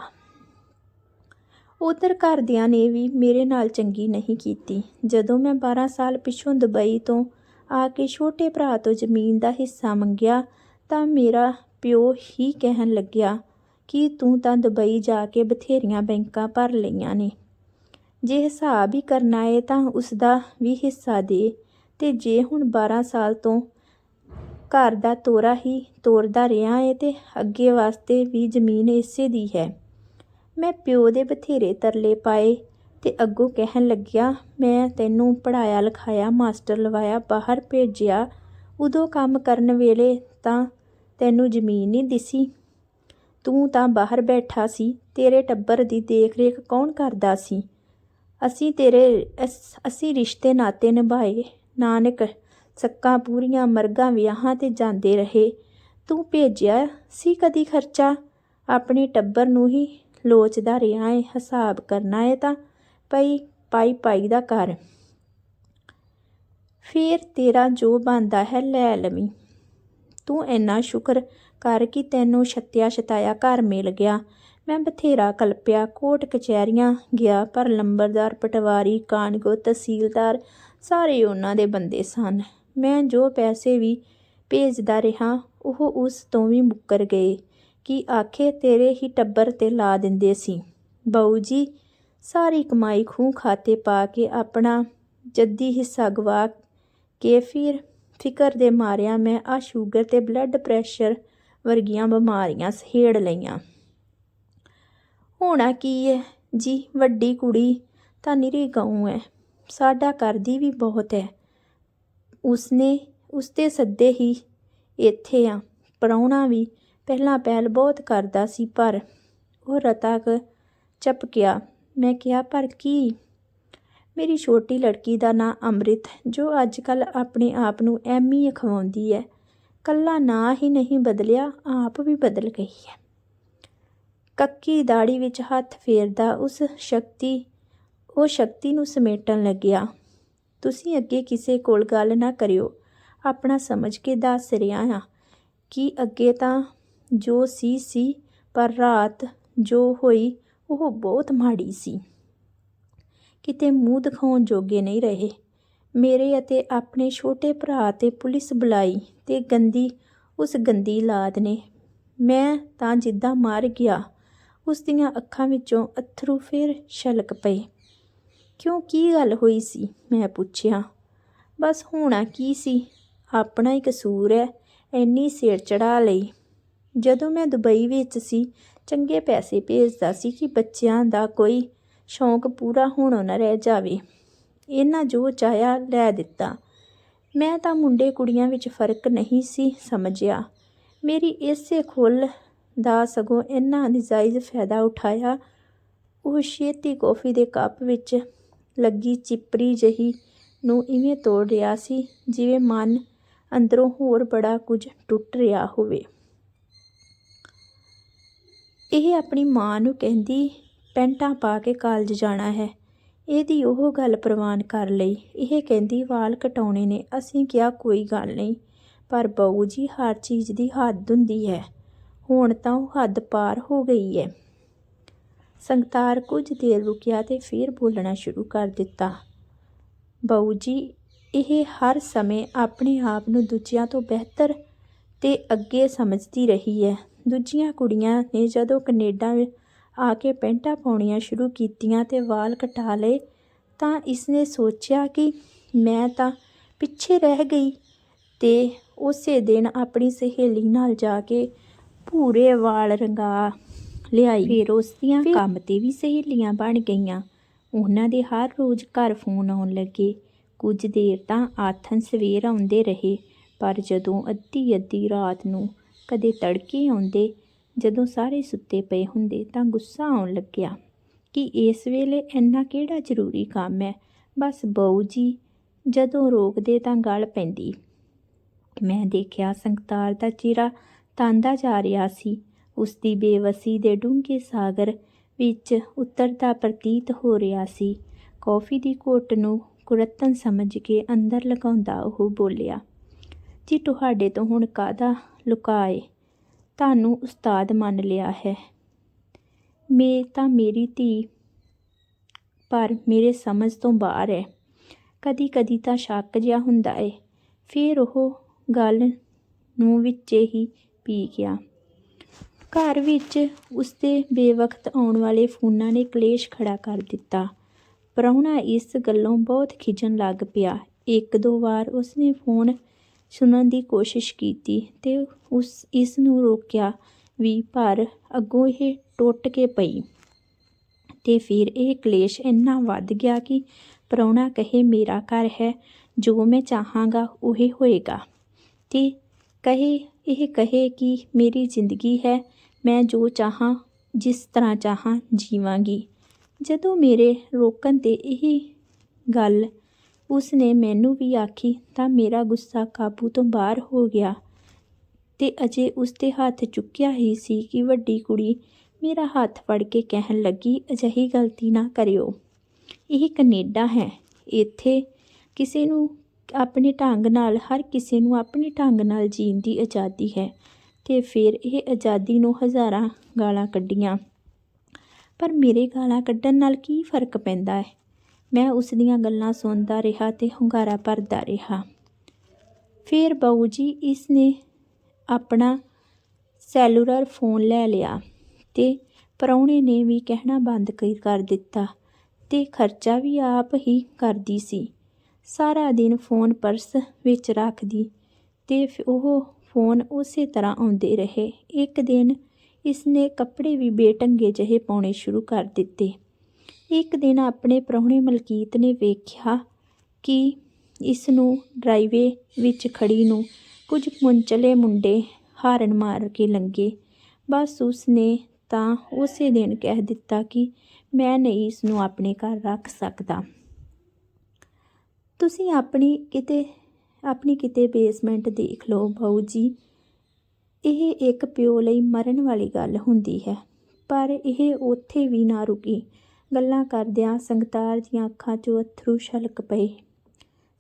ਉਧਰ ਘਰਦਿਆਂ ਨੇ ਵੀ ਮੇਰੇ ਨਾਲ ਚੰਗੀ ਨਹੀਂ ਕੀਤੀ। ਜਦੋਂ ਮੈਂ 12 ਸਾਲ ਪਿੱਛੋਂ ਦੁਬਈ ਤੋਂ ਆ ਕੇ ਛੋਟੇ ਭਰਾ ਤੋਂ ਜ਼ਮੀਨ ਦਾ ਹਿੱਸਾ ਮੰਗਿਆ, ਤਾਂ ਮੇਰਾ ਪਿਓ ਹੀ ਕਹਿਣ ਲੱਗਿਆ ਕਿ ਤੂੰ ਤਾਂ ਦੁਬਈ ਜਾ ਕੇ ਬਥੇਰੀਆਂ ਬੈਂਕਾਂ ਭਰ ਲਈਆਂ ਨੇ। ਜੇ ਹਿਸਾਬ ਹੀ ਕਰਨਾ ਏ ਤਾਂ ਉਸ ਦਾ ਵੀ ਹਿੱਸਾ ਦੇ। ਅਤੇ ਜੇ ਹੁਣ 12 ਸਾਲ ਤੋਂ ਘਰ ਦਾ ਤੋਰਾ ਹੀ ਤੋਰਦਾ ਰਿਹਾ ਏ ਤੇ ਅੱਗੇ ਵਾਸਤੇ ਵੀ ਜ਼ਮੀਨ ਇਸੇ ਦੀ ਹੈ। ਮੈਂ ਪਿਓ ਦੇ ਬਥੇਰੇ ਤਰਲੇ ਪਾਏ ਅਤੇ ਅੱਗੋਂ ਕਹਿਣ ਲੱਗਿਆ, ਮੈਂ ਤੈਨੂੰ ਪੜ੍ਹਾਇਆ ਲਿਖਾਇਆ, ਮਾਸਟਰ ਲਵਾਇਆ, ਬਾਹਰ ਭੇਜਿਆ, ਉਦੋਂ ਕੰਮ ਕਰਨ ਵੇਲੇ ਤਾਂ ਤੈਨੂੰ ਜ਼ਮੀਨ ਨਹੀਂ ਦਿਸੀ। ਤੂੰ ਤਾਂ ਬਾਹਰ ਬੈਠਾ ਸੀ, ਤੇਰੇ ਟੱਬਰ ਦੀ ਦੇਖ-ਰੇਖ ਕੌਣ ਕਰਦਾ ਸੀ? ਅਸੀਂ ਤੇਰੇ, ਅਸ- ਅਸੀਂ ਰਿਸ਼ਤੇ ਨਾਤੇ ਨਿਭਾਏ। ਨਾਨਕ, ਸੱਕਾਂ ਪੂਰੀਆਂ, ਮਰਗਾਂ ਵਿਆਹਾਂ ਤੇ ਜਾਂਦੇ ਰਹੇ। ਤੂੰ ਭੇਜਿਆ ਸੀ ਕਦੀ ਖਰਚਾ? ਆਪਣੇ ਟੱਬਰ ਨੂੰ ਹੀ ਲੋਚਦਾ ਰਿਹਾ ਏ, ਹਿਸਾਬ ਕਰਨਾ ਏ ਤਾਂ ਪਈ, ਪਾਈ ਪਾਈ ਦਾ ਕਰ ਫੇਰ ਤੇਰਾ ਜੋ ਬਣਦਾ ਹੈ, ਲੈ ਲਵੀਂ। ਤੂੰ ਇੰਨਾ ਸ਼ੁਕਰ ਕਰ ਕਿ ਤੈਨੂੰ ਛੱਤਿਆ ਛਤਾਇਆ ਘਰ ਮਿਲ ਗਿਆ। ਮੈਂ ਬਥੇਰਾ ਕਲਪਿਆ, ਕੋਟ ਕਚਹਿਰੀਆਂ ਗਿਆ, ਪਰ ਲੰਬਰਦਾਰ ਪਟਵਾਰੀ, ਕਾਨਗੋ, ਤਹਿਸੀਲਦਾਰ ਸਾਰੇ ਉਹਨਾਂ ਦੇ ਬੰਦੇ ਸਨ। ਮੈਂ ਜੋ ਪੈਸੇ ਵੀ ਭੇਜਦਾ ਰਿਹਾ, ਉਹ ਉਸ ਤੋਂ ਵੀ ਮੁੱਕਰ ਗਏ ਕਿ ਆਖੇ ਤੇਰੇ ਹੀ ਟੱਬਰ ਤੇ ਲਾ ਦਿੰਦੇ ਸੀ। ਬਾਊ ਜੀ, ਸਾਰੀ ਕਮਾਈ ਖੂਹ ਖਾਤੇ ਪਾ ਕੇ ਆਪਣਾ ਜੱਦੀ ਹਿੱਸਾ ਗਵਾ ਕੇ ਫਿਰ ਫਿਕਰ ਦੇ ਮਾਰਿਆ ਮੈਂ ਆ ਸ਼ੂਗਰ ਤੇ ਬਲੱਡ ਪ੍ਰੈਸ਼ਰ ਵਰਗੀਆਂ ਬਿਮਾਰੀਆਂ ਸਹੇੜ ਲਈਆਂ। ਹੋਣਾ ਕੀ ਹੈ ਜੀ, ਵੱਡੀ ਕੁੜੀ ਤਾਂ ਨਿਰੀ ਗਊ ਹੈ ਸਾਡਾ ਕਰਦੀ ਵੀ ਬਹੁਤ ਹੈ ਉਸਨੇ, ਉਸਦੇ ਸੱਦੇ ਹੀ ਇੱਥੇ ਆ। ਪ੍ਰਾਹੁਣਾ ਵੀ ਪਹਿਲਾਂ ਪਹਿਲ ਬਹੁਤ ਕਰਦਾ ਸੀ, ਪਰ ਉਹ ਰਤਾ ਕ ਚਪਕਿਆ। ਮੈਂ ਕਿਹਾ, ਪਰ ਕੀ? ਮੇਰੀ ਛੋਟੀ ਲੜਕੀ ਦਾ ਨਾਂ ਅੰਮ੍ਰਿਤ, ਜੋ ਅੱਜ ਕੱਲ ਆਪਣੇ ਆਪ ਨੂੰ ਐਮੀ ਅਖਵਾਉਂਦੀ ਹੈ ਕੱਲਾ ਨਾਂ ਹੀ ਨਹੀਂ ਬਦਲਿਆ, ਆਪ ਵੀ ਬਦਲ ਗਈ ਹੈ ਕੱਕੀ ਦਾੜੀ ਵਿੱਚ ਹੱਥ ਫੇਰਦਾ ਉਸ ਸ਼ਕਤੀ, ਉਹ ਸ਼ਕਤੀ ਨੂੰ ਸਮੇਟਣ ਲੱਗਿਆ। ਤੁਸੀਂ ਅੱਗੇ ਕਿਸੇ ਕੋਲ ਗੱਲ ਨਾ ਕਰਿਓ। ਆਪਣਾ ਸਮਝ ਕੇ ਦੱਸ ਰਿਹਾ ਹਾਂ ਕਿ ਅੱਗੇ ਤਾਂ ਜੋ ਸੀ ਸੀ, ਪਰ ਰਾਤ ਜੋ ਹੋਈ, ਉਹ ਬਹੁਤ ਮਾੜੀ ਸੀ। ਕਿਤੇ ਮੂੰਹ ਦਿਖਾਉਣ ਜੋਗੇ ਨਹੀਂ ਰਹੇ। ਮੇਰੇ ਅਤੇ ਆਪਣੇ ਛੋਟੇ ਭਰਾ ਤੇ ਪੁਲਿਸ ਬੁਲਾਈ ਤੇ ਗੰਦੀ, ਉਸ ਗੰਦੀ ਲਾਦ ਨੇ। ਮੈਂ ਤਾਂ ਜਿੱਦਾਂ ਮਰ ਗਿਆ। ਉਸ ਦੀਆਂ ਅੱਖਾਂ ਵਿੱਚੋਂ ਅਥਰੂ ਫਿਰ ਛਲਕ ਪਏ। ਕਿਉਂ, ਕੀ ਗੱਲ ਹੋਈ ਸੀ? ਮੈਂ ਪੁੱਛਿਆ। ਬਸ ਹੋਣਾ ਕੀ ਸੀ? ਆਪਣਾ ਹੀ ਕਸੂਰ ਹੈ ਇੰਨੀ ਸਿਰ ਚੜਾ ਲਈ। ਜਦੋਂ ਮੈਂ ਦੁਬਈ ਵਿੱਚ ਸੀ, ਚੰਗੇ ਪੈਸੇ ਭੇਜਦਾ ਸੀ ਕਿ ਬੱਚਿਆਂ ਦਾ ਕੋਈ ਸ਼ੌਂਕ ਪੂਰਾ ਹੋਣਾ ਨਾ ਰਹਿ ਜਾਵੇ। ਇਹਨਾਂ ਜੋ ਚਾਹਿਆ ਲੈ ਦਿੱਤਾ। ਮੈਂ ਤਾਂ ਮੁੰਡੇ ਕੁੜੀਆਂ ਵਿੱਚ ਫ਼ਰਕ ਨਹੀਂ ਸੀ ਸਮਝਿਆ। ਮੇਰੀ ਇਸੇ ਖੁੱਲ ਦਾ ਸਗੋਂ ਇੰਨਾ ਨਜਾਇਜ਼ ਫਾਇਦਾ ਉਠਾਇਆ, ਉਹ ਛੇਤੀ ਕੌਫੀ ਦੇ ਕੱਪ ਵਿੱਚ ਲੱਗੀ ਚਿਪਰੀ ਜਹੀ ਨੂੰ ਇਵੇਂ ਤੋੜ ਰਿਹਾ ਸੀ ਜਿਵੇਂ ਮਨ ਅੰਦਰੋਂ ਹੋਰ ਬੜਾ ਕੁਝ ਟੁੱਟ ਰਿਹਾ ਹੋਵੇ। ਇਹ ਆਪਣੀ ਮਾਂ ਨੂੰ ਕਹਿੰਦੀ, ਪੈਂਟਾਂ ਪਾ ਕੇ ਕਾਲਜ ਜਾਣਾ ਹੈ। ਇਹਦੀ ਉਹ ਗੱਲ ਪ੍ਰਵਾਨ ਕਰ ਲਈ। ਇਹ ਕਹਿੰਦੀ, ਵਾਲ ਕਟਾਉਣੇ ਨੇ, ਅਸੀਂ ਕਿਹਾ ਕੋਈ ਗੱਲ ਨਹੀਂ, ਪਰ ਬਹੂ ਜੀ ਹਰ ਚੀਜ਼ ਦੀ ਹੱਦ ਹੁੰਦੀ ਹੈ। ਹੁਣ ਤਾਂ ਉਹ ਹੱਦ ਪਾਰ ਹੋ ਗਈ ਹੈ ਸੰਗਤਾਰ ਕੁਝ ਦੇਰ ਰੁਕਿਆ ਤੇ ਫਿਰ ਬੋਲਣਾ ਸ਼ੁਰੂ ਕਰ ਦਿੱਤਾ। ਬਹੂ ਜੀ, ਇਹ ਹਰ ਸਮੇਂ ਆਪਣੇ ਆਪ ਨੂੰ ਦੂਜਿਆਂ ਤੋਂ ਬਿਹਤਰ ਤੇ ਅੱਗੇ ਸਮਝਦੀ ਰਹੀ ਹੈ ਦੂਜੀਆਂ ਕੁੜੀਆਂ ਨੇ ਜਦੋਂ ਕੈਨੇਡਾ ਆ ਕੇ ਪੈਂਟਾਂ ਪਾਉਣੀਆਂ ਸ਼ੁਰੂ ਕੀਤੀਆਂ ਤੇ ਵਾਲ ਕਟਾ ਲਏ, ਤਾਂ ਇਸਨੇ ਸੋਚਿਆ ਕਿ ਮੈਂ ਤਾਂ ਪਿੱਛੇ ਰਹਿ ਗਈ ਤੇ ਉਸੇ ਦਿਨ ਆਪਣੀ ਸਹੇਲੀ ਨਾਲ ਜਾ ਕੇ ਭੂਰੇ ਵਾਲ ਰੰਗਾ ਲਿਆਈ। ਫਿਰ ਉਸ ਦੀਆਂ ਕੰਮ ਤੇ ਵੀ ਸਹੇਲੀਆਂ ਬਣ ਗਈਆਂ। ਉਹਨਾਂ ਦੇ ਹਰ ਰੋਜ਼ ਘਰ ਫੋਨ ਆਉਣ ਲੱਗੇ। ਕੁਝ ਦੇਰ ਤਾਂ ਆਥਨ ਸਵੇਰ ਆਉਂਦੇ ਰਹੇ ਪਰ ਜਦੋਂ ਅੱਧੀ ਅੱਧੀ ਰਾਤ ਨੂੰ ਕਦੇ ਤੜਕੇ ਆਉਂਦੇ ਜਦੋਂ ਸਾਰੇ ਸੁੱਤੇ ਪਏ ਹੁੰਦੇ ਤਾਂ ਗੁੱਸਾ ਆਉਣ ਲੱਗਿਆ ਕਿ ਇਸ ਵੇਲੇ ਇੰਨਾ ਕਿਹੜਾ ਜ਼ਰੂਰੀ ਕੰਮ ਹੈ। ਬਸ ਬਹੂ ਜੀ ਜਦੋਂ ਰੋਕਦੇ ਤਾਂ ਗੱਲ ਪੈਂਦੀ। ਮੈਂ ਦੇਖਿਆ ਸੰਗਤਾਰ ਦਾ ਚਿਹਰਾ ਤਾਂਦਾ ਜਾ ਰਿਹਾ ਸੀ। ਉਸ ਦੀ ਬੇਵਸੀ ਦੇ ਡੂੰਘੇ ਸਾਗਰ ਵਿੱਚ ਉਤਰਦਾ ਪ੍ਰਤੀਤ ਹੋ ਰਿਹਾ ਸੀ। ਕੌਫੀ ਦੀ ਘੁੱਟ ਨੂੰ ਕੁਰਤਨ ਸਮਝ ਕੇ ਅੰਦਰ ਲਗਾਉਂਦਾ ਉਹ ਬੋਲਿਆ, ਜੀ, ਤੁਹਾਡੇ ਤੋਂ ਹੁਣ ਕਾਹਦਾ ਲੁਕਾਏ? ਤੁਹਾਨੂੰ ਉਸਤਾਦ ਮੰਨ ਲਿਆ ਹੈ। ਮੇ ਤਾਂ ਮੇਰੀ ਧੀ, ਪਰ ਮੇਰੇ ਸਮਝ ਤੋਂ ਬਾਹਰ ਹੈ। ਕਦੀ ਕਦੀ ਤਾਂ ਸ਼ੱਕ ਜਿਹਾ ਹੁੰਦਾ ਏ। ਫਿਰ ਉਹ ਗੱਲ ਨੂੰ ਵਿੱਚੇ ਹੀ ਪੀ ਗਿਆ। ਘਰ ਵਿੱਚ ਉਸਦੇ ਬੇਵਕਤ ਆਉਣ ਵਾਲੇ ਫੋਨਾਂ ਨੇ ਕਲੇਸ਼ ਖੜਾ ਕਰ ਦਿੱਤਾ। ਪ੍ਰਾਹੁਣਾ ਇਸ ਗੱਲੋਂ ਬਹੁਤ ਖਿਜਣ ਲੱਗ ਪਿਆ। ਇੱਕ ਦੋ ਵਾਰ ਉਸਨੇ ਫੋਨ ਸੁਣਨ ਦੀ ਕੋਸ਼ਿਸ਼ ਕੀਤੀ ਤੇ ਉਸ ਇਸ ਨੂੰ ਰੋਕਿਆ ਵੀ ਪਰ ਅੱਗੋਂ ਇਹ ਟੁੱਟ ਕੇ ਪਈ। ਤੇ ਫਿਰ ਇਹ ਕਲੇਸ਼ ਇੰਨਾ ਵੱਧ ਗਿਆ ਕਿ ਪ੍ਰਾਹੁਣਾ ਕਹੇ, ਮੇਰਾ ਘਰ ਹੈ, ਜੋ ਮੈਂ ਚਾਹਾਂਗਾ, ਉਹ ਹੋਏਗਾ। ਤੇ ਕਹੇ ਇਹ ਕਹੇ ਕਿ ਮੇਰੀ ਜ਼ਿੰਦਗੀ ਹੈ, ਮੈਂ ਜੋ ਚਾਹਾਂ, ਜਿਸ ਤਰ੍ਹਾਂ ਚਾਹਾਂ ਜੀਵਾਂਗੀ। ਜਦੋਂ ਮੇਰੇ ਰੋਕਣ ਤੇ ਇਹ ਗੱਲ ਉਸ ਨੇ ਮੈਨੂੰ ਵੀ ਆਖੀ, ਤਾਂ ਮੇਰਾ ਗੁੱਸਾ ਕਾਬੂ ਤੋਂ ਬਾਹਰ ਹੋ ਗਿਆ ਤੇ ਅਜੇ ਉਸਦੇ ਹੱਥ ਚੁੱਕਿਆ ਹੀ ਸੀ ਕਿ ਵੱਡੀ ਕੁੜੀ ਮੇਰਾ ਹੱਥ ਫੜ ਕੇ ਕਹਿਣ ਲੱਗੀ, ਅਜਿਹੀ ਗਲਤੀ ਨਾ ਕਰਿਓ। ਇਹ ਕੈਨੇਡਾ ਹੈ। ਇੱਥੇ ਕਿਸੇ ਨੂੰ ਆਪਣੇ ਢੰਗ ਨਾਲ, ਹਰ ਕਿਸੇ ਨੂੰ ਆਪਣੇ ਢੰਗ ਨਾਲ ਜੀਣ ਦੀ ਆਜ਼ਾਦੀ ਹੈ। ਤੇ ਫਿਰ ਇਹ ਆਜ਼ਾਦੀ ਨੂੰ ਹਜ਼ਾਰਾਂ ਗਾਲਾਂ ਕੱਢੀਆਂ। ਪਰ ਮੇਰੇ ਗਾਲਾਂ ਕੱਢਣ ਨਾਲ ਕੀ ਫ਼ਰਕ ਪੈਂਦਾ ਹੈ? ਮੈਂ ਉਸ ਦੀਆਂ ਗੱਲਾਂ ਸੁਣਦਾ ਰਿਹਾ ਤੇ ਹੁੰਗਾਰਾ ਭਰਦਾ ਰਿਹਾ। ਫਿਰ ਬਾਊ ਜੀ ਇਸ ਨੇ ਆਪਣਾ ਸੈਲੂਲਰ ਫੋਨ ਲੈ ਲਿਆ ਤੇ ਪ੍ਰਾਹੁਣੇ ਨੇ ਵੀ ਕਹਿਣਾ ਬੰਦ ਕਰ ਕਰ ਦਿੱਤਾ ਤੇ ਖਰਚਾ ਵੀ ਆਪ ਹੀ ਕਰਦੀ ਸੀ। ਸਾਰਾ ਦਿਨ ਫੋਨ ਪਰਸ ਵਿੱਚ ਰੱਖਦੀ ਤੇ ਫ- ਉਹ ਫੋਨ ਉਸੇ ਤਰ੍ਹਾਂ ਆਉਂਦੇ ਰਹੇ। ਇੱਕ ਦਿਨ ਇਸਨੇ ਕੱਪੜੇ ਵੀ ਬੇਢੰਗੇ ਜਿਹੇ ਪਾਉਣੇ ਸ਼ੁਰੂ ਕਰ ਦਿੱਤੇ। ਇੱਕ ਦਿਨ ਆਪਣੇ ਪ੍ਰਾਹੁਣੇ ਮਲਕੀਤ ਨੇ ਵੇਖਿਆ ਕਿ ਇਸ ਨੂੰ ਡਰਾਈਵੇ ਵਿੱਚ ਖੜੀ ਨੂੰ ਕੁਝ ਮੁੰਚਲੇ ਮੁੰਡੇ ਹਾਰਨ ਮਾਰ ਕੇ ਲੰਗੇ ਬਸ ਉਸ ਨੇ ਤਾਂ ਉਸੇ ਦਿਨ ਕਹਿ ਦਿੱਤਾ ਕਿ ਮੈਂ ਨਹੀਂ ਇਸ ਨੂੰ ਆਪਣੇ ਘਰ ਰੱਖ ਸਕਦਾ। ਤੁਸੀਂ ਆਪਣੀ ਕਿਤੇ ਆਪਣੀ ਕਿਤੇ ਬੇਸਮੈਂਟ ਦੇਖ ਲਓ ਬਾਊ ਜੀ। ਇਹ ਇੱਕ ਪਿਓ ਲਈ ਮਰਨ ਵਾਲੀ ਗੱਲ ਹੁੰਦੀ ਹੈ, ਪਰ ਇਹ ਉੱਥੇ ਵੀ ਨਾ ਰੁਕੀ। ਗੱਲਾਂ ਕਰਦਿਆਂ ਸੰਗਤਾਰ ਦੀਆਂ ਅੱਖਾਂ 'ਚੋਂ ਅਥਰੂ ਛਲਕ ਪਏ।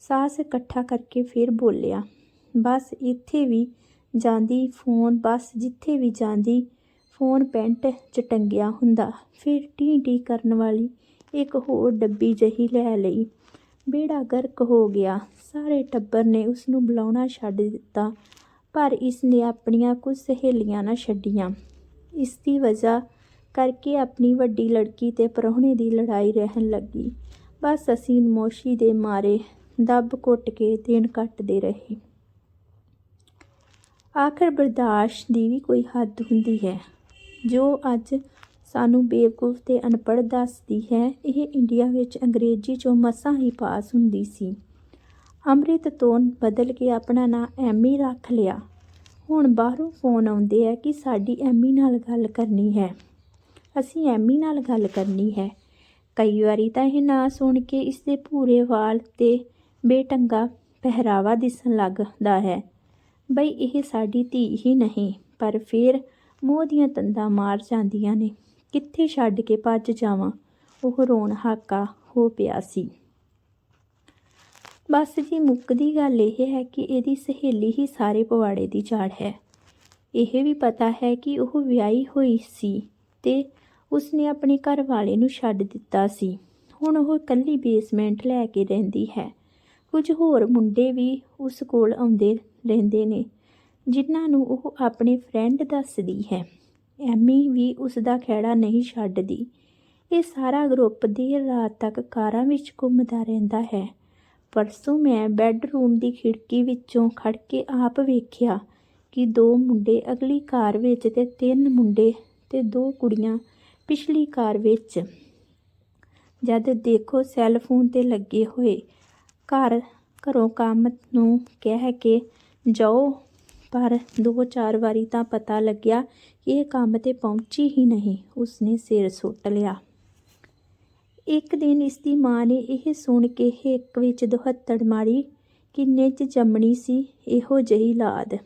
ਸਾਹਸ ਇਕੱਠਾ ਕਰਕੇ ਫਿਰ ਬੋਲਿਆ, ਬਸ ਇੱਥੇ ਵੀ ਜਾਂਦੀ ਫੋਨ, ਬਸ ਜਿੱਥੇ ਵੀ ਜਾਂਦੀ ਫੋਨ ਪੈਂਟ 'ਚ ਟੰਗਿਆ ਹੁੰਦਾ। ਫਿਰ ਟੀ ਟੀ ਕਰਨ ਵਾਲੀ ਇੱਕ ਹੋਰ ਡੱਬੀ ਜਹੀ ਲੈ ਲਈ। ਬੇੜਾ ਗਰਕ ਹੋ ਗਿਆ। ਸਾਰੇ ਟੱਬਰ ਨੇ ਉਸ ਨੂੰ ਬੁਲਾਉਣਾ ਛੱਡ ਦਿੱਤਾ, ਪਰ ਇਸ ਨੇ ਆਪਣੀਆਂ ਕੁਝ ਸਹੇਲੀਆਂ ਨਾ ਛੱਡੀਆਂ। ਇਸ ਦੀ ਵਜ੍ਹਾ ਕਰਕੇ ਆਪਣੀ ਵੱਡੀ ਲੜਕੀ ਤੇ ਪ੍ਰਾਹੁਣੇ ਦੀ ਲੜਾਈ ਰਹਿਣ ਲੱਗੀ। ਬਸ ਅਸੀਂ ਨਮੋਸ਼ੀ ਦੇ ਮਾਰੇ ਦੱਬ ਘੁੱਟ ਕੇ ਦਿਨ ਕੱਟਦੇ ਰਹੇ। ਆਖਰ ਬਰਦਾਸ਼ਤ ਦੀ ਵੀ ਕੋਈ ਹੱਦ ਹੁੰਦੀ ਹੈ। ਜੋ ਅੱਜ ਸਾਨੂੰ ਬੇਵਕੂਫ ਤੇ ਅਨਪੜ੍ਹ ਦੱਸਦੀ ਹੈ। ਇਹ ਇੰਡੀਆ ਵਿੱਚ ਅੰਗਰੇਜ਼ੀ ਚੋਂ ਮਸਾਂ ਹੀ ਪਾਸ ਹੁੰਦੀ ਸੀ। ਅੰਮ੍ਰਿਤ ਤੋਂ ਬਦਲ ਕੇ ਆਪਣਾ ਨਾਂ ਐਮੀ ਰੱਖ ਲਿਆ। ਹੁਣ ਬਾਹਰੋਂ ਫੋਨ ਆਉਂਦੇ ਆ ਕਿ ਸਾਡੀ ਐਮੀ ਨਾਲ ਗੱਲ ਕਰਨੀ ਹੈ। ਅਸੀਂ ਐਮੀ ਨਾਲ ਗੱਲ ਕਰਨੀ ਹੈ। ਕਈ ਵਾਰੀ ਤਾਂ ਇਹ ਨਾਂ ਸੁਣ ਕੇ ਇਸ ਦੇ ਭੂਰੇ ਵਾਲ ਤੇ ਬੇਟੰਗਾ ਪਹਿਰਾਵਾ ਦਿਸਣ ਲੱਗਦਾ ਹੈ। ਬਈ ਇਹ ਸਾਡੀ ਧੀ ਹੀ ਨਹੀਂ, ਪਰ ਫਿਰ ਮੋਹ ਦੀਆਂ ਤੰਦਾਂ ਮਾਰ ਜਾਂਦੀਆਂ ਨੇ। ਕਿੱਥੇ ਛੱਡ ਕੇ ਭੱਜ ਜਾਵਾਂ? ਉਹ ਰੋਣ ਹਾਕਾ ਹੋ ਪਿਆ ਸੀ। ਬਸ ਜੀ ਮੁੱਕਦੀ ਗੱਲ ਇਹ ਹੈ ਕਿ ਇਹਦੀ ਸਹੇਲੀ ਹੀ ਸਾਰੇ ਪਵਾੜੇ ਦੀ ਝਾੜ ਹੈ। ਇਹ ਵੀ ਪਤਾ ਹੈ ਕਿ ਉਹ ਵਿਆਹੀ ਹੋਈ ਸੀ ਤੇ ਉਸਨੇ ਆਪਣੇ ਘਰ ਵਾਲੇ ਨੂੰ ਛੱਡ ਦਿੱਤਾ ਸੀ। ਹੁਣ ਉਹ ਇਕੱਲੀ ਬੇਸਮੈਂਟ ਲੈ ਕੇ ਰਹਿੰਦੀ ਹੈ। ਕੁਝ ਹੋਰ ਮੁੰਡੇ ਵੀ ਉਸ ਕੋਲ ਆਉਂਦੇ ਰਹਿੰਦੇ ਨੇ, ਜਿਨ੍ਹਾਂ ਨੂੰ ਉਹ ਆਪਣੇ ਫਰੈਂਡ ਦੱਸਦੀ ਹੈ। ਐਮੀ ਵੀ ਉਸ ਦਾ ਖਹਿੜਾ ਨਹੀਂ ਛੱਡਦੀ। ਇਹ ਸਾਰਾ ਗਰੁੱਪ ਦੇਰ ਰਾਤ ਤੱਕ ਕਾਰਾਂ ਵਿੱਚ ਘੁੰਮਦਾ ਰਹਿੰਦਾ ਹੈ। ਪਰਸੋਂ ਮੈਂ ਬੈੱਡਰੂਮ ਦੀ ਖਿੜਕੀ ਵਿੱਚੋਂ ਖੜ ਕੇ ਆਪ ਵੇਖਿਆ ਕਿ ਦੋ ਮੁੰਡੇ ਅਗਲੀ ਕਾਰ ਵਿੱਚ ਤੇ ਤਿੰਨ ਮੁੰਡੇ ਤੇ ਦੋ ਕੁੜੀਆਂ ਪਿਛਲੀ ਕਾਰ ਵਿੱਚ। ਜਦ ਦੇਖੋ ਸੈੱਲ ਫੋਨ ਤੇ ਲੱਗੇ ਹੋਏ। ਘਰ ਘਰੋਂ ਕੰਮ ਨੂੰ ਕਹਿ ਕੇ ਜਾਓ ਪਰ ਦੋ ਚਾਰ ਵਾਰੀ ਤਾਂ ਪਤਾ ਲੱਗਿਆ ਕਿ ਇਹ ਕੰਮ ਤੇ ਪਹੁੰਚੀ ਹੀ ਨਹੀਂ। ਉਸਨੇ ਸਿਰ ਸੁੱਟ ਲਿਆ। ਇੱਕ ਦਿਨ ਇਸ ਦੀ ਮਾਂ ਨੇ ਇਹ ਸੁਣ ਕੇ ਹੇਕ ਵਿੱਚ ਦੁਹੱਤੜ ਮਾਰੀ, ਕਿੰਨੇ ਚ ਜੰਮਣੀ ਸੀ, ਇਹੋ ਜਿਹੀ ਲਾਦ।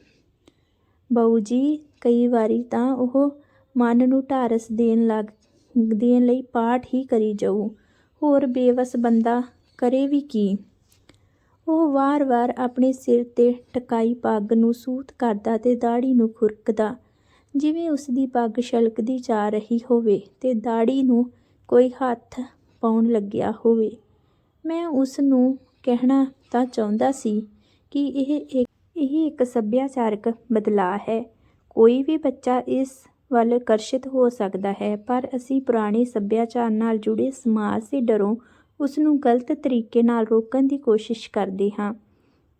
ਬਾਊ ਜੀ, ਕਈ ਵਾਰੀ ਤਾਂ ਉਹ ਮਨ ਨੂੰ ਢਾਰਸ ਦੇਣ ਲੱਗ, ਦੇਣ ਲਈ ਪਾਠ ਹੀ ਕਰੀ ਜਾਊ। ਹੋਰ ਬੇਵਸ ਬੰਦਾ ਕਰੇ ਵੀ ਕੀ? ਉਹ ਵਾਰ-ਵਾਰ ਆਪਣੇ ਸਿਰ ਤੇ ਟਕਾਈ ਪੱਗ ਨੂੰ ਸੂਤ ਕਰਦਾ ਤੇ ਦਾੜੀ ਨੂੰ ਖੁਰਕਦਾ। ਜਿਵੇਂ ਉਸਦੀ ਪੱਗ ਛਲਕਦੀ ਜਾ ਰਹੀ ਹੋਵੇ ਤੇ ਦਾੜੀ ਨੂੰ ਕੋਈ ਹੱਥ ਪਾਉਣ ਲੱਗਿਆ ਹੋਵੇ। ਮੈਂ ਉਸ ਨੂੰ ਕਹਿਣਾ ਤਾਂ ਚਾਹੁੰਦਾ ਸੀ ਕਿ ਇਹ ਇੱਕ ਇਹ ਇੱਕ ਸੱਭਿਆਚਾਰਕ ਬਦਲਾਅ ਹੈ। ਕੋਈ ਵੀ ਬੱਚਾ ਇਸ ਵੱਲ ਆਕਰਸ਼ਿਤ ਹੋ ਸਕਦਾ ਹੈ, ਪਰ ਅਸੀਂ ਪੁਰਾਣੇ ਸੱਭਿਆਚਾਰ ਨਾਲ ਜੁੜੇ ਸਮਾਜ ਦੇ ਡਰੋਂ ਉਸ ਨੂੰ ਗਲਤ ਤਰੀਕੇ ਨਾਲ ਰੋਕਣ ਦੀ ਕੋਸ਼ਿਸ਼ ਕਰਦੇ ਹਾਂ।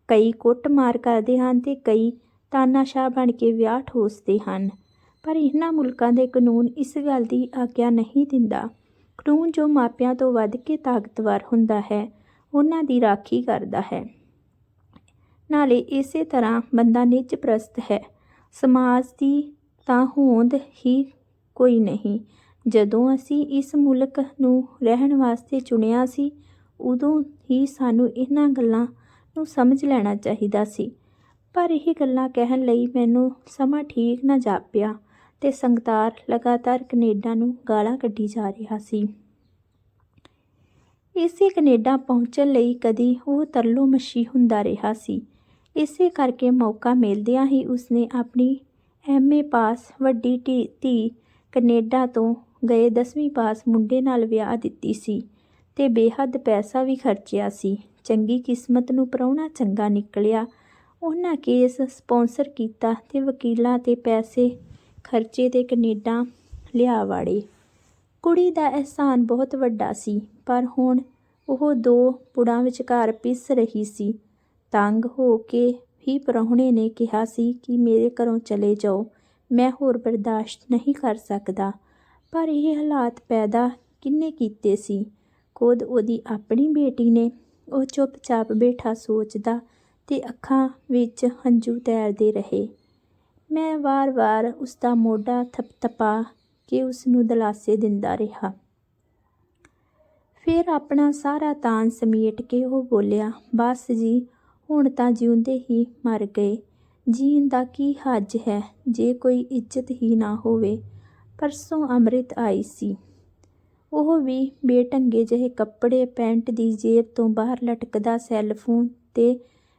ਕਈ ਕੁੱਟਮਾਰ ਕਰਦੇ ਹਨ ਤੇ ਕਈ ਤਾਨਾਸ਼ਾਹ ਬਣ ਕੇ ਵਿਆਹ ਠੋਸਦੇ ਹਨ। ਪਰ ਇਹਨਾਂ ਮੁਲਕਾਂ ਦੇ ਕਾਨੂੰਨ ਇਸ ਗੱਲ ਦੀ ਆਗਿਆ ਨਹੀਂ ਦਿੰਦਾ। ਕਾਨੂੰਨ ਜੋ ਮਾਪਿਆਂ ਤੋਂ ਵੱਧ ਕੇ ਤਾਕਤਵਰ ਹੁੰਦਾ ਹੈ, ਉਹਨਾਂ ਦੀ ਰਾਖੀ ਕਰਦਾ ਹੈ। ਨਾਲੇ ਇਸੇ ਤਰ੍ਹਾਂ ਬੰਦਾ ਨਿੱਜ ਪ੍ਰਸਤ ਹੈ। ਸਮਾਜ ਦੀ ਤਾਂ ਹੋਂਦ ਹੀ ਕੋਈ ਨਹੀਂ। ਜਦੋਂ ਅਸੀਂ ਇਸ ਮੁਲਕ ਨੂੰ ਰਹਿਣ ਵਾਸਤੇ ਚੁਣਿਆ ਸੀ, ਉਦੋਂ ਹੀ ਸਾਨੂੰ ਇਹਨਾਂ ਗੱਲਾਂ ਨੂੰ ਸਮਝ ਲੈਣਾ ਚਾਹੀਦਾ ਸੀ। ਪਰ ਇਹ ਗੱਲਾਂ ਕਹਿਣ ਲਈ ਮੈਨੂੰ ਸਮਾਂ ਠੀਕ ਨਾ ਜਾਪਿਆ ਤੇ ਸੰਗਤਾਰ ਲਗਾਤਾਰ ਕੈਨੇਡਾ ਨੂੰ ਗਾਲਾਂ ਕੱਢੀ ਜਾ ਰਿਹਾ ਸੀ। ਇਸੇ ਕੈਨੇਡਾ ਪਹੁੰਚਣ ਲਈ ਕਦੀ ਉਹ ਤਰਲੋ ਮੱਛੀ ਹੁੰਦਾ ਰਿਹਾ ਸੀ। ਇਸੇ ਕਰਕੇ ਮੌਕਾ ਮਿਲਦਿਆਂ ਹੀ ਉਸਨੇ ਆਪਣੀ ਐਮਏ ਪਾਸ ਵੱਡੀ ਧੀ ਧੀ ਕੈਨੇਡਾ ਤੋਂ ਗਏ 10ਵੀਂ ਪਾਸ ਮੁੰਡੇ ਨਾਲ ਵਿਆਹ ਦਿੱਤੀ ਸੀ ਤੇ ਬੇਹੱਦ ਪੈਸਾ ਵੀ ਖਰਚਿਆ ਸੀ। ਚੰਗੀ ਕਿਸਮਤ ਨੂੰ ਪ੍ਰਾਹੁਣਾ ਚੰਗਾ ਨਿਕਲਿਆ। ਉਹਨਾਂ ਕੇਸ ਸਪਾਂਸਰ ਕੀਤਾ ਤੇ ਵਕੀਲਾਂ ਤੇ ਪੈਸੇ ਖਰਚੇ ਤੇ ਕੈਨੇਡਾ ਲਿਆ ਵਾੜੇ। ਕੁੜੀ ਦਾ ਅਹਿਸਾਨ ਬਹੁਤ ਵੱਡਾ ਸੀ, ਪਰ ਹੁਣ ਉਹ ਦੋ ਪੁੜਾਂ ਵਿਚਕਾਰ ਪਿਸ ਰਹੀ ਸੀ। ਤੰਗ ਹੋ ਕੇ ਹੀ ਪ੍ਰਾਹੁਣੇ ਨੇ ਕਿਹਾ ਸੀ ਕਿ ਮੇਰੇ ਘਰੋਂ ਚਲੇ ਜਾਓ, ਮੈਂ ਹੋਰ ਬਰਦਾਸ਼ਤ ਨਹੀਂ ਕਰ ਸਕਦਾ। ਪਰ ਇਹ ਹਾਲਾਤ ਪੈਦਾ ਕਿੰਨੇ ਕੀਤੇ ਸੀ? ਖੁਦ ਉਹਦੀ ਆਪਣੀ ਬੇਟੀ ਨੇ ਉਹ ਚੁੱਪਚਾਪ ਬੈਠਾ ਸੋਚਦਾ ਤੇ ਅੱਖਾਂ ਵਿੱਚ ਹੰਝੂ ਤੈਰਦੇ ਰਹੇ। ਮੈਂ ਵਾਰ-ਵਾਰ ਉਸਦਾ ਮੋਢਾ ਥਪਥਪਾ ਕੇ ਉਸਨੂੰ ਦਿਲਾਸੇ ਦਿੰਦਾ ਰਿਹਾ। ਫਿਰ ਆਪਣਾ ਸਾਰਾ ਤਾਨ ਸਮੇਟ ਕੇ ਉਹ ਬੋਲਿਆ, ਬਸ ਜੀ, ਹੁਣ ਤਾਂ ਜਿਉਂਦੇ ਹੀ ਮਰ ਗਏ। ਜੀਣ ਦਾ ਕੀ ਹੱਜ ਹੈ? ਜੇ ਕੋਈ ਇੱਜ਼ਤ ਹੀ ਨਾ ਹੋਵੇ ਪਰਸੋਂ ਅੰਮ੍ਰਿਤ ਆਈ ਸੀ। ਉਹ ਵੀ ਬੇਢੰਗੇ ਜਿਹੇ ਕੱਪੜੇ ਪੈਂਟ ਦੀ ਜੇਬ ਤੋਂ ਬਾਹਰ ਲਟਕਦਾ ਸੈੱਲ ਫੋਨ ਤੇ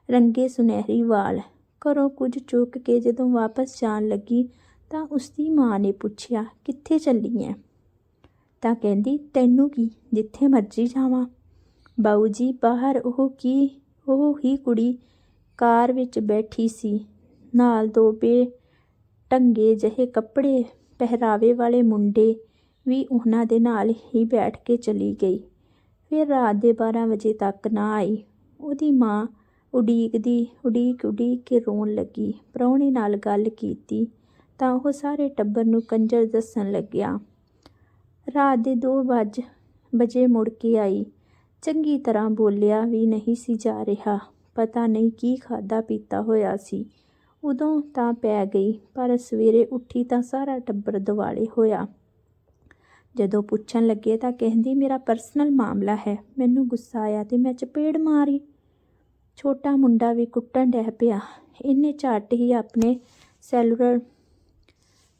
ਰੰਗੇ ਸੁਨਹਿਰੀ ਵਾਲ। ਘਰੋਂ ਕੁਝ ਚੁੱਕ ਕੇ ਜਦੋਂ ਵਾਪਸ ਜਾਣ ਲੱਗੀ ਤਾਂ ਉਸਦੀ ਮਾਂ ਨੇ ਪੁੱਛਿਆ, ਕਿੱਥੇ ਚੱਲੀ ਐ ਤਾਂ ਕਹਿੰਦੀ, ਤੈਨੂੰ ਕੀ, ਜਿੱਥੇ ਮਰਜ਼ੀ ਜਾਵਾਂ। ਬਾਊ ਜੀ ਬਾਹਰ ਉਹ ਕੀ, ਉਹ ਹੀ ਕੁੜੀ ਕਾਰ ਵਿੱਚ ਬੈਠੀ ਸੀ। ਨਾਲ ਦੋ ਬੇ ਟੰਗੇ ਜਿਹੇ ਕੱਪੜੇ ਪਹਿਰਾਵੇ ਵਾਲੇ ਮੁੰਡੇ ਵੀ ਉਹਨਾਂ ਦੇ ਨਾਲ ਹੀ ਬੈਠ ਕੇ ਚਲੀ ਗਈ। ਫਿਰ ਰਾਤ ਦੇ 12 ਵਜੇ ਤੱਕ ਨਾ ਆਈ। ਉਹਦੀ ਮਾਂ ਉਡੀਕਦੀ, ਉਡੀਕ ਉਡੀਕ ਕੇ ਰੋਣ ਲੱਗੀ। ਪ੍ਰਾਹੁਣੇ ਨਾਲ ਗੱਲ ਕੀਤੀ ਤਾਂ ਉਹ ਸਾਰੇ ਟੱਬਰ ਨੂੰ ਕੰਜਰ ਦੱਸਣ ਲੱਗਿਆ। ਰਾਤ ਦੇ 2 ਵਜ, ਵਜੇ ਮੁੜ ਕੇ ਆਈ। ਚੰਗੀ ਤਰ੍ਹਾਂ ਬੋਲਿਆ ਵੀ ਨਹੀਂ ਸੀ ਜਾ ਰਿਹਾ। ਪਤਾ ਨਹੀਂ ਕੀ ਖਾਧਾ ਪੀਤਾ ਹੋਇਆ ਸੀ। ਉਦੋਂ ਤਾਂ ਪੈ ਗਈ, ਪਰ ਸਵੇਰੇ ਉੱਠੀ ਤਾਂ ਸਾਰਾ ਟੱਬਰ ਦਿਵਾਲੇ ਹੋਇਆ। ਜਦੋਂ ਪੁੱਛਣ ਲੱਗੇ ਤਾਂ ਕਹਿੰਦੀ, ਮੇਰਾ ਪਰਸਨਲ ਮਾਮਲਾ ਹੈ, ਮੈਨੂੰ ਗੁੱਸਾ ਆਇਆ ਤੇ ਮੈਂ ਚਪੇੜ ਮਾਰੀ। ਛੋਟਾ ਮੁੰਡਾ ਵੀ ਕੁੱਟਣ ਡਹਿ ਪਿਆ। ਇਹਨੇ ਝੱਟ ਹੀ ਆਪਣੇ ਸੈਲੂਲਰ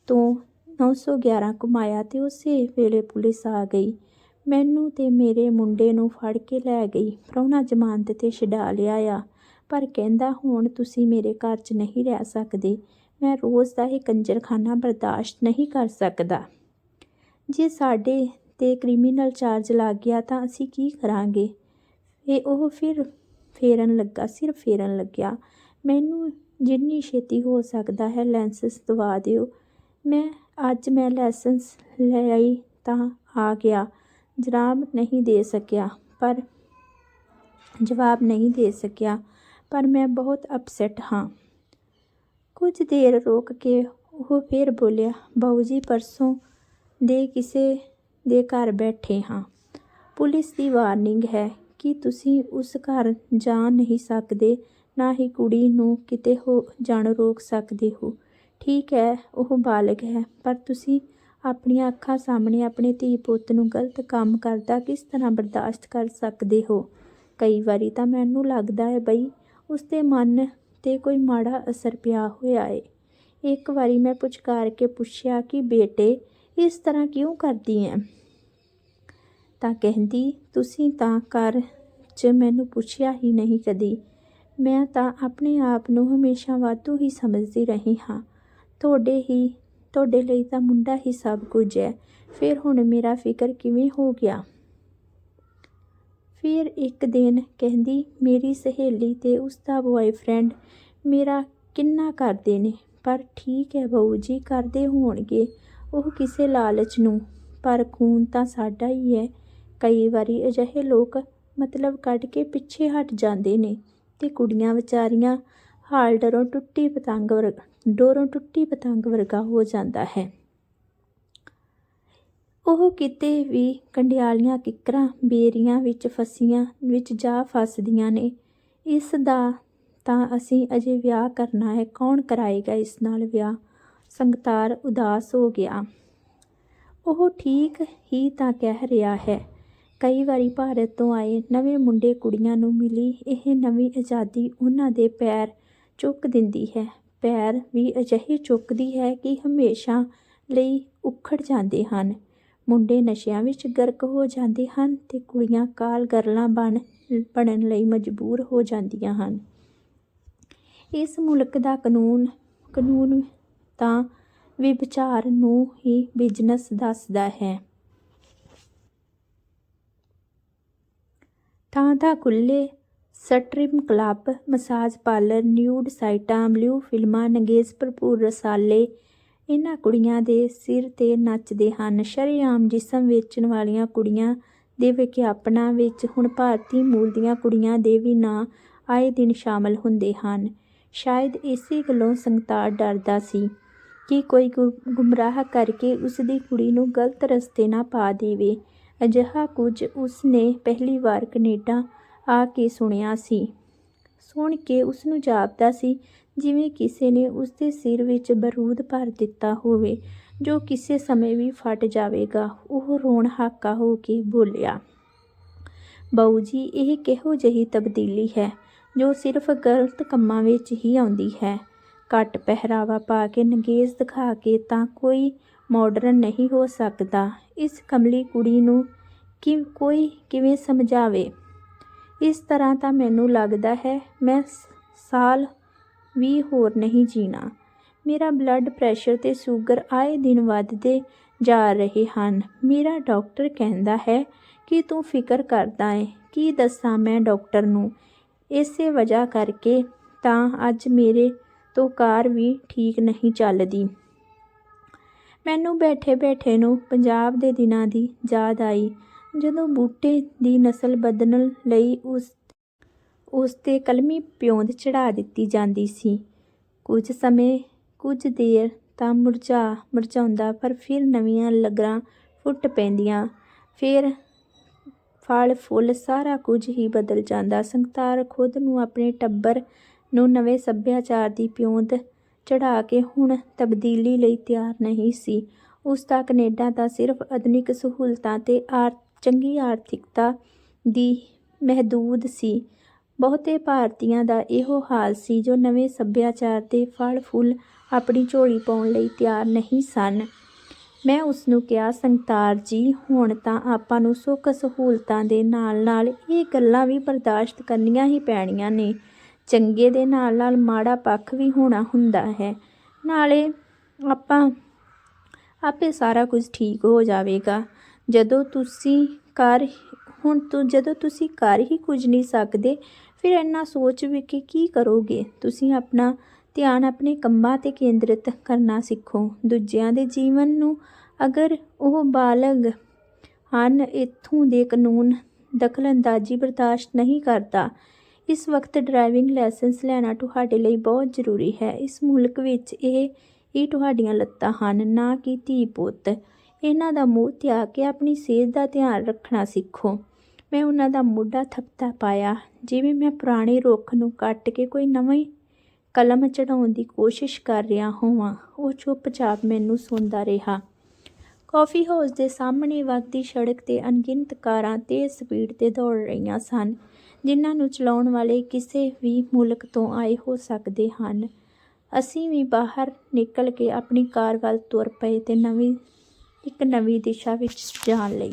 ਤੋਂ 911 ਕਮਾਇਆ ਤੇ ਉਸੇ ਵੇਲੇ ਪੁਲਿਸ ਆ ਗਈ। ਮੈਨੂੰ ਤੇ ਮੇਰੇ ਮੁੰਡੇ ਨੂੰ ਫੜ ਕੇ ਲੈ ਗਈ। ਪ੍ਰਾਹੁਣਾ ਜ਼ਮਾਨਤ ਤੇ ਛਡਾ ਲਿਆ ਆ ਪਰ ਕਹਿੰਦਾ, ਹੁਣ ਤੁਸੀਂ ਮੇਰੇ ਘਰ 'ਚ ਨਹੀਂ ਰਹਿ ਸਕਦੇ। ਮੈਂ ਰੋਜ਼ ਦਾ ਇਹ ਕੰਜਰਖਾਨਾ ਬਰਦਾਸ਼ਤ ਨਹੀਂ ਕਰ ਸਕਦਾ। ਜੇ ਸਾਡੇ ਤੇ ਕ੍ਰਿਮੀਨਲ ਚਾਰਜ ਲੱਗ ਗਿਆ ਤਾਂ ਅਸੀਂ ਕੀ ਕਰਾਂਗੇ? ਇਹ ਉਹ ਫਿਰ ਫੇਰਨ ਲੱਗਾ ਸਿਰ ਫੇਰਨ ਲੱਗਿਆ। ਮੈਨੂੰ ਜਿੰਨੀ ਛੇਤੀ ਹੋ ਸਕਦਾ ਹੈ ਲਾਇਸੈਂਸ ਦਵਾ ਦਿਓ। ਮੈਂ, ਅੱਜ ਮੈਂ ਲਾਇਸੈਂਸ ਲੈ ਆਈ ਤਾਂ ਆ ਗਿਆ ਜਨਾਬ ਨਹੀਂ ਦੇ ਸਕਿਆ, ਪਰ ਜਵਾਬ ਨਹੀਂ ਦੇ ਸਕਿਆ। ਪਰ ਮੈਂ ਬਹੁਤ ਅਪਸੈਟ ਹਾਂ। ਕੁਝ ਦੇਰ ਰੋਕ ਕੇ ਉਹ ਫਿਰ ਬੋਲਿਆ, ਬਾਊ ਜੀ, ਪਰਸੋਂ ਦੇ ਕਿਸੇ ਦੇ ਘਰ ਬੈਠੇ ਹਾਂ। ਪੁਲਿਸ ਦੀ ਵਾਰਨਿੰਗ ਹੈ ਕਿ ਤੁਸੀਂ ਉਸ ਘਰ ਜਾ ਨਹੀਂ ਸਕਦੇ, ਨਾ ਹੀ ਕੁੜੀ ਨੂੰ ਕਿਤੇ ਹੋ ਜਾਣ ਰੋਕ ਸਕਦੇ ਹੋ। ਠੀਕ ਹੈ, ਉਹ ਬਾਲਗ ਹੈ, ਪਰ ਤੁਸੀਂ ਆਪਣੀਆਂ ਅੱਖਾਂ ਸਾਹਮਣੇ ਆਪਣੇ ਧੀ ਪੁੱਤ ਨੂੰ ਗਲਤ ਕੰਮ ਕਰਦਾ ਕਿਸ ਤਰ੍ਹਾਂ ਬਰਦਾਸ਼ਤ ਕਰ ਸਕਦੇ ਹੋ? ਕਈ ਵਾਰੀ ਤਾਂ ਮੈਨੂੰ ਲੱਗਦਾ ਹੈ ਬਈ ਉਸਦੇ ਮਨ 'ਤੇ ਕੋਈ ਮਾੜਾ ਅਸਰ ਪਿਆ ਹੋਇਆ ਏ। ਇੱਕ ਵਾਰੀ ਮੈਂ ਪੁਚਕਾਰ ਕੇ ਪੁੱਛਿਆ ਕਿ, ਬੇਟੇ, ਇਸ ਤਰ੍ਹਾਂ ਕਿਉਂ ਕਰਦੀ ਐ? ਤਾਂ ਕਹਿੰਦੀ, ਤੁਸੀਂ ਤਾਂ ਘਰ 'ਚ ਮੈਨੂੰ ਪੁੱਛਿਆ ਹੀ ਨਹੀਂ ਕਦੀ। ਮੈਂ ਤਾਂ ਆਪਣੇ ਆਪ ਨੂੰ ਹਮੇਸ਼ਾ ਵਾਧੂ ਹੀ ਸਮਝਦੀ ਰਹੀ ਹਾਂ। ਤੁਹਾਡੇ ਹੀ, ਤੁਹਾਡੇ ਲਈ ਤਾਂ ਮੁੰਡਾ ਹੀ ਸਭ ਕੁਝ ਹੈ ਫਿਰ ਹੁਣ ਮੇਰਾ ਫਿਕਰ ਕਿਵੇਂ ਹੋ ਗਿਆ? ਫਿਰ ਇੱਕ ਦਿਨ ਕਹਿੰਦੀ, ਮੇਰੀ ਸਹੇਲੀ ਤੇ ਉਸ ਦਾ ਬॉयਫ੍ਰੈਂਡ ਮੇਰਾ ਕਿੰਨਾ ਕਰਦੇ ਨੇ, ਪਰ ਠੀਕ ਹੈ ਬਹੂ ਜੀ, ਕਰਦੇ ਹੋਣਗੇ ਉਹ ਕਿਸੇ ਲਾਲਚ ਨੂੰ, ਪਰ ਖੂਨ ਤਾਂ ਸਾਡਾ ਹੀ ਹੈ। ਕਈ ਵਾਰੀ ਅਜਿਹੇ ਲੋਕ ਮਤਲਬ ਕੱਢ ਕੇ ਪਿੱਛੇ ਹਟ ਜਾਂਦੇ ਨੇ ਤੇ ਕੁੜੀਆਂ ਵਿਚਾਰੀਆਂ ਹਾਲ ਡਰੋਂ ਟੁੱਟੀ ਪਤੰਗ ਵਰਗਾ, ਡੋਰੋਂ ਟੁੱਟੀ ਪਤੰਗ ਵਰਗਾ ਹੋ ਜਾਂਦਾ ਹੈ। ਉਹ ਕਿਤੇ ਵੀ ਕੰਡਿਆਲੀਆਂ ਕਿੱਕਰਾਂ, ਬੇਰੀਆਂ ਵਿੱਚ ਫਸੀਆਂ, ਵਿੱਚ ਜਾ ਫਸਦੀਆਂ ਨੇ। ਇਸ ਦਾ ਤਾਂ ਅਸੀਂ ਅਜੇ ਵਿਆਹ ਕਰਨਾ ਹੈ। ਕੌਣ ਕਰਾਏਗਾ ਇਸ ਨਾਲ ਵਿਆਹ? ਸੰਗਤਾਰ ਉਦਾਸ ਹੋ ਗਿਆ। ਉਹ ਠੀਕ ਹੀ ਤਾਂ ਕਹਿ ਰਿਹਾ ਹੈ। ਕਈ ਵਾਰੀ ਭਾਰਤ ਤੋਂ ਆਏ ਨਵੇਂ ਮੁੰਡੇ ਕੁੜੀਆਂ ਨੂੰ ਮਿਲੀ ਇਹ ਨਵੀਂ ਆਜ਼ਾਦੀ ਉਹਨਾਂ ਦੇ ਪੈਰ ਚੁੱਕ ਦਿੰਦੀ ਹੈ। ਪੈਰ ਵੀ ਅਜਿਹੀ ਚੁੱਕਦੀ ਹੈ ਕਿ ਹਮੇਸ਼ਾ ਲਈ ਉਖੜ ਜਾਂਦੇ ਹਨ। ਮੁੰਡੇ ਨਸ਼ਿਆਂ ਵਿੱਚ ਗਰਕ ਹੋ ਜਾਂਦੇ ਹਨ ਤੇ ਕੁੜੀਆਂ ਕਾਲ ਗਰਲਾਂ ਬਣ, ਬਣਨ ਲਈ ਮਜਬੂਰ ਹੋ ਜਾਂਦੀਆਂ ਹਨ। ਇਸ ਮੁਲਕ ਦਾ ਕਾਨੂੰਨ ਕਾਨੂੰਨ ਤਾਂ ਵਿਭਚਾਰ ਨੂੰ ਹੀ ਬਿਜ਼ਨਸ ਦੱਸਦਾ ਹੈ। ਥਾਂ ਥਾਂ ਖੁੱਲ੍ਹੇ strip club, massage parlour, nude ਸਾਈਟਾਂ ਬਲੂ ਫਿਲਮਾਂ, ਨੰਗੇਜ਼ ਭਰਪੂਰ ਰਸਾਲੇ ਇਹਨਾਂ ਕੁੜੀਆਂ ਦੇ ਸਿਰ ਤੇ ਨੱਚਦੇ ਹਨ। ਸ਼ਰੇਆਮ ਜਿਸਮ ਵੇਚਣ ਵਾਲੀਆਂ ਕੁੜੀਆਂ ਦੇ ਵਿਗਿਆਪਨਾਂ ਵਿੱਚ ਹੁਣ ਭਾਰਤੀ ਮੂਲ ਦੀਆਂ ਕੁੜੀਆਂ ਦੇ ਵੀ ਨਾਂ ਆਏ ਦਿਨ ਸ਼ਾਮਲ ਹੁੰਦੇ ਹਨ। ਸ਼ਾਇਦ ਇਸੇ ਗੱਲੋਂ ਸੰਗਤਾਰ ਡਰਦਾ ਸੀ ਕਿ ਕੋਈ ਗੁ- ਗੁੰਮਰਾਹ ਕਰਕੇ ਉਸ ਦੀ ਕੁੜੀ ਨੂੰ ਗਲਤ ਰਸਤੇ ਨਾ ਪਾ ਦੇਵੇ। ਅਜਿਹਾ ਕੁਝ ਉਸ ਨੇ ਪਹਿਲੀ ਵਾਰ ਕੈਨੇਡਾ ਆ ਕੇ ਸੁਣਿਆ ਸੀ। ਸੁਣ ਕੇ ਉਸ ਨੂੰ ਜਾਪਦਾ ਸੀ ਜਿਵੇਂ ਕਿਸੇ ਨੇ ਉਸ ਦੇ ਸਿਰ ਵਿੱਚ ਬਰੂਦ ਭਰ ਦਿੱਤਾ ਹੋਵੇ, ਜੋ ਕਿਸੇ ਸਮੇਂ ਵੀ ਫਟ ਜਾਵੇਗਾ, ਉਹ ਰੋਣ ਹਾਕਾ ਹੋ ਕੇ ਬੋਲਿਆ, ਬਾਊ ਜੀ, ਇਹ ਕਿਹੋ ਜਿਹੀ ਤਬਦੀਲੀ ਹੈ, ਜੋ ਸਿਰਫ ਗਲਤ ਕੰਮਾਂ ਵਿੱਚ ਹੀ ਆਉਂਦੀ ਹੈ। ਘੱਟ ਪਹਿਰਾਵਾ ਪਾ ਕੇ ਨੰਗੇਜ਼ ਦਿਖਾ ਕੇ ਤਾਂ ਕੋਈ ਮਾਡਰਨ ਨਹੀਂ ਹੋ ਸਕਦਾ। ਇਸ ਕਮਲੀ ਕੁੜੀ ਨੂੰ ਕਿ ਕੋਈ ਕਿਵੇਂ ਸਮਝਾਵੇ? ਇਸ ਤਰ੍ਹਾਂ ਤਾਂ ਮੈਨੂੰ ਲੱਗਦਾ ਹੈ, ਮੈਂ ਸਾਲ ਵੀ ਹੋਰ ਨਹੀਂ ਜੀਣਾ। ਮੇਰਾ ਬਲੱਡ ਪ੍ਰੈਸ਼ਰ ਤੇ ਸ਼ੂਗਰ ਆਏ ਦਿਨ ਵੱਧਦੇ ਜਾ ਰਹੇ ਹਨ। ਮੇਰਾ ਡਾਕਟਰ ਕਹਿੰਦਾ ਹੈ ਕਿ ਤੂੰ ਫਿਕਰ ਕਰਦਾ ਏ। ਕੀ ਦੱਸਾਂ ਮੈਂ ਡਾਕਟਰ ਨੂੰ? ਇਸੇ ਵਜ੍ਹਾ ਕਰਕੇ ਤਾਂ ਅੱਜ ਮੇਰੇ ਤੋਂ ਕਾਰ ਵੀ ਠੀਕ ਨਹੀਂ ਚੱਲਦੀ। ਮੈਨੂੰ ਬੈਠੇ ਬੈਠੇ ਨੂੰ ਪੰਜਾਬ ਦੇ ਦਿਨਾਂ ਦੀ ਯਾਦ ਆਈ। ਜਦੋਂ ਬੂਟੇ ਦੀ ਨਸਲ ਬਦਲਣ ਲਈ ਉਸ ਉਸ ਤੇ ਕਲਮੀ ਪਿਉਂਦ ਚੜਾ ਦਿੱਤੀ ਜਾਂਦੀ ਸੀ। ਕੁਝ ਸਮੇਂ, ਕੁਝ ਦੇਰ ਤਾਂ ਮੁਰਝਾ ਮੁਰਝਾਉਂਦਾ, ਪਰ ਫਿਰ ਨਵੀਆਂ ਲਗਰਾਂ ਫੁੱਟ ਪੈਂਦੀਆਂ। ਫਿਰ ਫਲ, ਫੁੱਲ ਸਾਰਾ ਕੁਝ ਹੀ ਬਦਲ ਜਾਂਦਾ। ਸੰਗਤਾਰ ਖੁਦ ਨੂੰ ਆਪਣੇ ਟੱਬਰ ਨੂੰ ਨਵੇਂ ਸੱਭਿਆਚਾਰ ਦੀ ਪਿਉਂਦ ਚੜਾ ਕੇ ਹੁਣ ਤਬਦੀਲੀ ਲਈ ਤਿਆਰ ਨਹੀਂ ਸੀ। ਉਸ ਦਾ ਕੈਨੇਡਾ ਤਾਂ ਸਿਰਫ ਆਧੁਨਿਕ ਸਹੂਲਤਾਂ ਤੇ ਆਰ, ਚੰਗੀ ਆਰਥਿਕਤਾ ਦੀ ਮਹਦੂਦ ਸੀ। ਬਹੁਤੇ ਭਾਰਤੀਆਂ ਦਾ ਇਹੋ ਹਾਲ ਸੀ ਜੋ ਨਵੇਂ ਸੱਭਿਆਚਾਰ ਦੇ ਫਲ ਫੁੱਲ ਆਪਣੀ ਝੋਲੀ ਪਾਉਣ ਲਈ ਤਿਆਰ ਨਹੀਂ ਸਨ। ਮੈਂ ਉਸ ਨੂੰ ਕਿਹਾ ਸੰਗਤਾਰ ਜੀ, ਹੁਣ ਤਾਂ ਆਪਾਂ ਨੂੰ ਸੁੱਖ ਸਹੂਲਤਾਂ ਦੇ ਨਾਲ ਨਾਲ ਇਹ ਗੱਲਾਂ ਵੀ ਬਰਦਾਸ਼ਤ ਕਰਨੀਆਂ ਹੀ ਪੈਣੀਆਂ ਨੇ। ਚੰਗੇ ਦੇ ਨਾਲ ਨਾਲ ਮਾੜਾ ਪੱਖ ਵੀ ਹੋਣਾ ਹੁੰਦਾ ਹੈ। ਨਾਲੇ ਆਪਾਂ, ਆਪੇ ਸਾਰਾ ਕੁਝ ਠੀਕ ਹੋ ਜਾਵੇਗਾ। ਜਦੋਂ ਤੁਸੀਂ ਕਰ ਹੁਣ ਤੋਂ, ਜਦੋਂ ਤੁਸੀਂ ਕਰ ਹੀ ਕੁਝ ਨਹੀਂ ਸਕਦੇ ਫਿਰ ਇੰਨਾ ਸੋਚ ਵੀ ਕਿ ਕੀ ਕਰੋਗੇ? ਤੁਸੀਂ ਆਪਣਾ ਧਿਆਨ ਆਪਣੇ ਕੰਮਾਂ ਤੇ ਕੇਂਦਰਿਤ ਕਰਨਾ ਸਿੱਖੋ। ਦੂਜਿਆਂ ਦੇ ਜੀਵਨ ਨੂੰ ਅਗਰ ਉਹ ਬਾਲਗ ਹਨ, ਇੱਥੋਂ ਦੇ ਕਾਨੂੰਨ ਦਖਲਅੰਦਾਜ਼ੀ ਬਰਦਾਸ਼ਤ ਨਹੀਂ ਕਰਦਾ। ਇਸ ਵਕਤ ਡਰਾਈਵਿੰਗ ਲਾਇਸੈਂਸ ਲੈਣਾ ਤੁਹਾਡੇ ਲਈ ਬਹੁਤ ਜ਼ਰੂਰੀ ਹੈ। ਇਸ ਮੁਲਕ ਵਿੱਚ ਇਹ ਹੀ ਤੁਹਾਡੀਆਂ ਲੱਤਾਂ ਹਨ, ਨਾ ਕਿ ਧੀ ਪੁੱਤ। ਇਹਨਾਂ ਦਾ ਮੂੰਹ ਤਿਆਗ ਕੇ ਆਪਣੀ ਸਿਹਤ ਦਾ ਧਿਆਨ ਰੱਖਣਾ ਸਿੱਖੋ। ਮੈਂ ਉਹਨਾਂ ਦਾ ਮੋਢਾ ਥਪਥਾ ਪਾਇਆ। ਜਿਵੇਂ ਮੈਂ ਪੁਰਾਣੇ ਰੁੱਖ ਨੂੰ ਕੱਟ ਕੇ ਕੋਈ ਨਵੀਂ ਕਲਮ ਚੜਾਉਣ ਦੀ ਕੋਸ਼ਿਸ਼ ਕਰ ਰਿਹਾ ਹੋਵਾਂ, ਉਹ ਚੁੱਪਚਾਪ ਮੈਨੂੰ ਸੁਣਦਾ ਰਿਹਾ। ਕਾਫੀ ਹਾਊਸ ਦੇ ਸਾਹਮਣੇ ਵਗਦੀ ਸੜਕ ਤੇ ਅਣਗਿਣਤ ਕਾਰਾਂ ਤੇਜ਼ ਸਪੀਡ ਤੇ ਦੌੜ ਰਹੀਆਂ ਸਨ, ਜਿਨ੍ਹਾਂ ਨੂੰ ਚਲਾਉਣ ਵਾਲੇ ਕਿਸੇ ਵੀ ਮੁਲਕ ਤੋਂ ਆਏ ਹੋ ਸਕਦੇ ਹਨ। ਅਸੀਂ ਵੀ ਬਾਹਰ ਨਿਕਲ ਕੇ ਆਪਣੀ ਕਾਰ ਵੱਲ ਤੁਰ ਪਏ ਤੇ ਨਵੀਂ, ਇੱਕ ਨਵੀਂ ਦਿਸ਼ਾ ਵਿੱਚ ਜਾਣ ਲਈ।